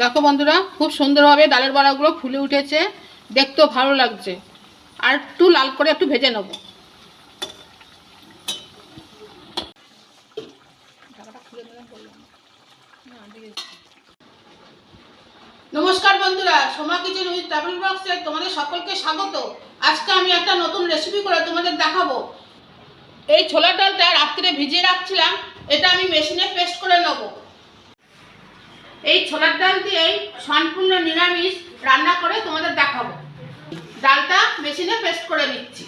দেখো বন্ধুরা, খুব সুন্দরভাবে ডালের বড়াগুলো ফুলে উঠেছে। দেখতেও ভালো লাগছে। আর একটু লাল করে একটু ভেজে নেব। নমস্কার বন্ধুরা, সোমা কিচেন উইথ ট্রাভেল বক্সে তোমাদের সকলকে স্বাগত। আজকে আমি একটা নতুন রেসিপি করে তোমাদের দেখাবো। এই ছোলার ডালটা রাত্রে ভিজিয়ে রাখছিলাম, এটা আমি মেশিনে পেস্ট করে নেব। এই ছোলার ডাল দিয়েই সম্পূর্ণ নিরামিষ রান্না করে তোমাদের দেখাবো। ডালটা মেশিনে পেস্ট করে নিচ্ছি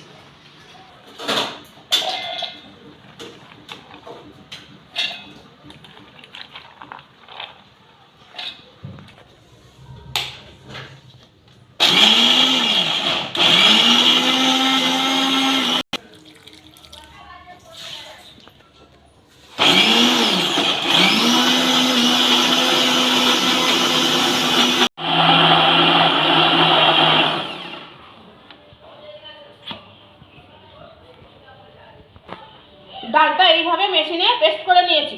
ডালটা এইভাবে মেশিনে পেস্ট করে নিয়েছি।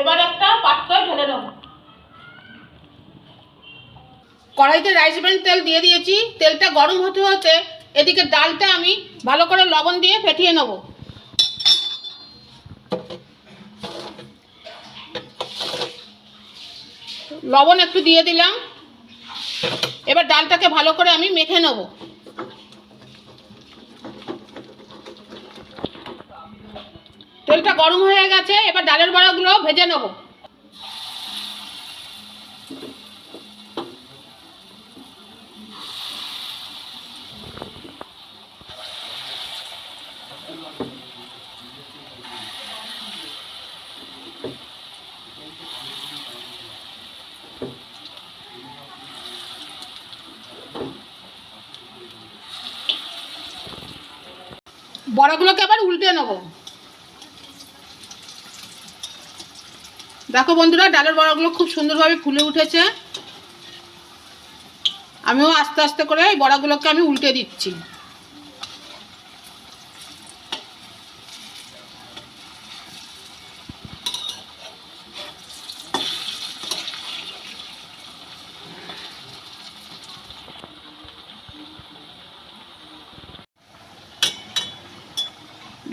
এবার একটা পাত্রে ঢেলে নেব। কড়াইতে রাইস ব্র্যান্ড তেল দিয়ে দিয়েছি। তেলটা গরম হতে হতে এদিকে ডালটা আমি ভালো করে লবণ দিয়ে ফেটিয়ে নেব। লবণ একটু দিয়ে দিলাম। এবার ডালটাকে ভালো করে আমি মেখে নেব। তেলটা গরম হয়ে গেছে এবার ডালের বড়াগুলো ভেজে নেব। বড়াগুলোকে আবার উল্টে নেব। দেখো বন্ধুরা, ডালের বড়াগুলো খুব সুন্দরভাবে ফুলে উঠেছে। আমিও আস্তে আস্তে করে এই বড়াগুলোকে আমি উল্টে দিচ্ছি।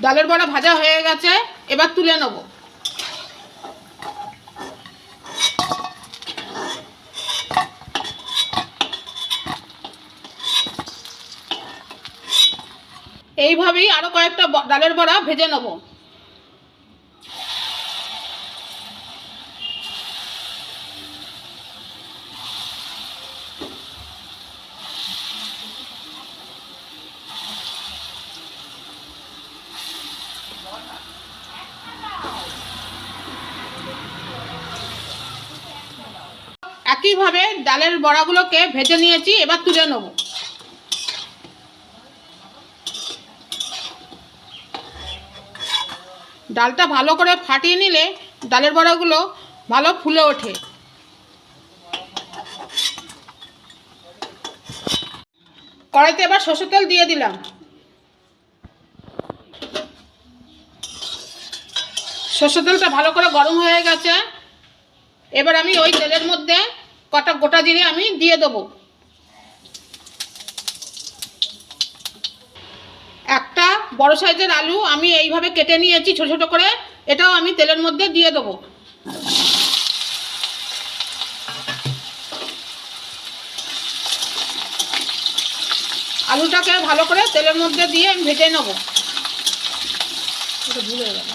ডালের বড়া ভাজা হয়ে গেছে, এবার তুলে নেব। এইভাবেই আরও কয়েকটা ডালের বড়া ভেজে নেব। একইভাবে ডালের বড়াগুলোকে ভেজে নিয়েছি, এবার তুলে নেব। ডালটা ভালো করে ফাটিয়ে নিলে ডালের বড়াগুলো ভালো ফুলে ওঠে। কড়াইতে এবার সর্ষের তেল দিয়ে দিলাম। সর্ষের তেলটা ভালো করে গরম হয়ে গেছে। এবার আমি ওই তেলের মধ্যে কটা গোটা জিরে আমি দিয়ে দেবো একটা বড় সাইজের আলু আমি এইভাবে কেটে নিয়েছি, ছোট ছোট করে। এটাও আমি তেলের মধ্যে দিয়ে দেবো। আলুটাকে ভালো করে তেলের মধ্যে দিয়ে আমি ভেজে নেব। গেলাম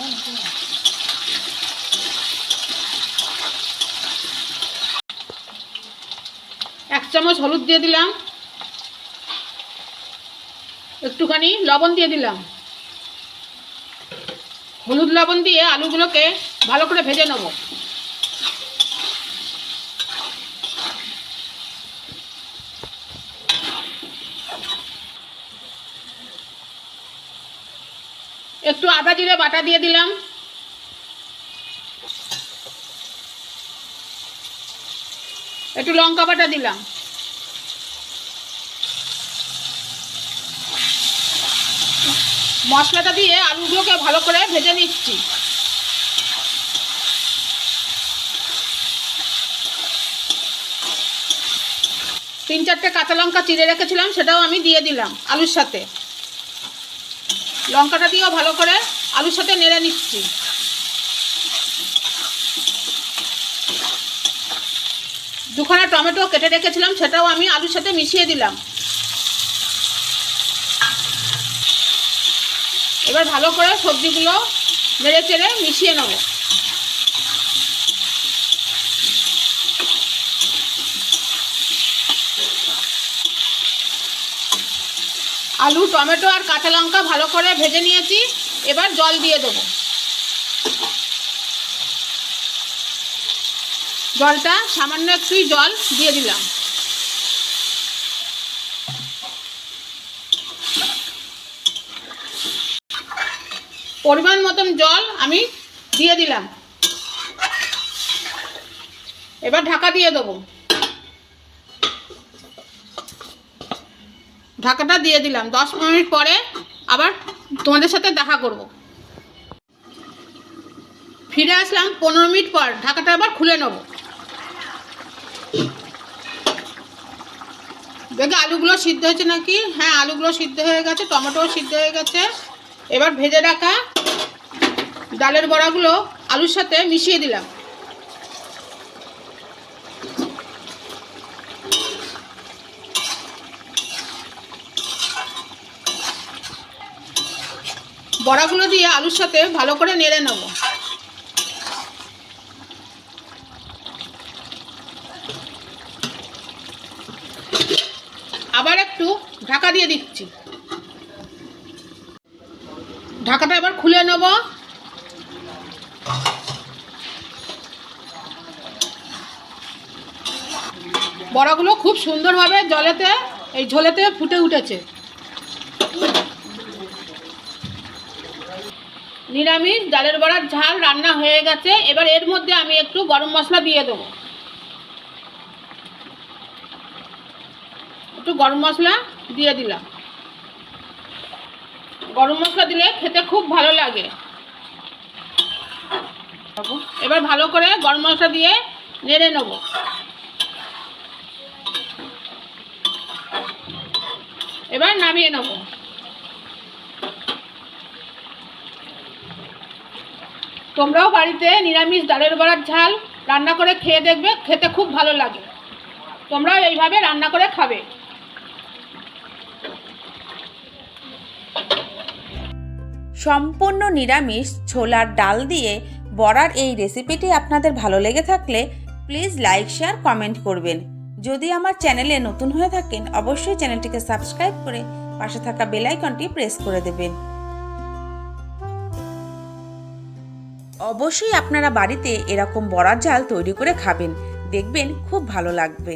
এক চামচ হলুদ দিয়ে দিলাম। একটুখানি লবণ দিয়ে দিলাম। হলুদ লবণ দিয়ে আলুগুলোকে ভালো করে ভেজে নেব। একটু আদা জিরে বাটা দিয়ে দিলাম। একটু লঙ্কা বাটা দিলাম। মশলাটা দিয়ে আলুগুলোকে ভালো করে ভেজে নিচ্ছি। তিন চারটে কাঁচা লঙ্কা চিড়ে রেখেছিলাম, সেটাও আমি দিয়ে দিলাম আলুর সাথে। লঙ্কাটা দিয়েও ভালো করে আলুর সাথে নেড়ে নিচ্ছি। দুখানা টমেটো কেটে রেখেছিলাম, সেটাও আমি আলুর সাথে মিশিয়ে দিলাম। এবার ভালো করে সবজিগুলো নেড়ে চেড়ে মিশিয়ে নেব। আলু, টমেটো আর কাঁচা লঙ্কা ভালো করে ভেজে নিয়েছি, এবার জল দিয়ে দেবো। জলটা সামান্য একটুই জল দিয়ে দিলাম। পরিমাণ মতন জল আমি দিয়ে দিলাম। এবার ঢাকা দিয়ে দেবো। ঢাকাটা দিয়ে দিলাম। দশ মিনিট পরে আবার তোমাদের সাথে দেখা করব। ফিরে আসলাম পনেরো মিনিট পর। ঢাকাটা আবার খুলে নেব। দেখে আলুগুলো সিদ্ধ হয়েছে নাকি? হ্যাঁ আলুগুলো সিদ্ধ হয়ে গেছে, টমেটোও সিদ্ধ হয়ে গেছে। এবার ভেজে রাখা ডালের বড়াগুলো আলুর সাথে মিশিয়ে দিলাম। বড়াগুলো দিয়ে আলুর সাথে ভালো করে নেড়ে নেব। আবার একটু ঢাকা দিয়ে দিচ্ছি। ঢাকাটা এবার খুলে নেব। বড়াগুলো খুব সুন্দরভাবে জলেতে, এই ঝোলেতে ফুটে উঠেছে। নিরামিষ, ডালের বড়ার ঝাল রান্না হয়ে গেছে। এবার এর মধ্যে আমি একটু গরম মশলা দিয়ে দেবো। একটু গরম মশলা দিয়ে দিলাম। গরম মশলা দিলে খেতে খুব ভালো লাগে। এবার ভালো করে গরম মশলা দিয়ে নেড়ে নেব। এবার নামিয়ে নেব। তোমরাও বাড়িতে নিরামিষ ডালের বড়ার ঝাল রান্না করে খেয়ে দেখবে, খেতে খুব ভালো লাগে। তোমরাও এইভাবে রান্না করে খাবে। সম্পূর্ণ নিরামিষ ছোলার ডাল দিয়ে বড়ার এই রেসিপিটি আপনাদের ভালো লেগে থাকলে প্লিজ লাইক শেয়ার কমেন্ট করবেন। যদি আমার চ্যানেলে নতুন হয়ে থাকেন, অবশ্যই চ্যানেলটিকে সাবস্ক্রাইব করে পাশে থাকা বেল আইকনটি প্রেস করে দেবেন। অবশ্যই আপনারা বাড়িতে এরকম বড়ার জাল তৈরি করে খাবেন। দেখবেন খুব ভালো লাগবে।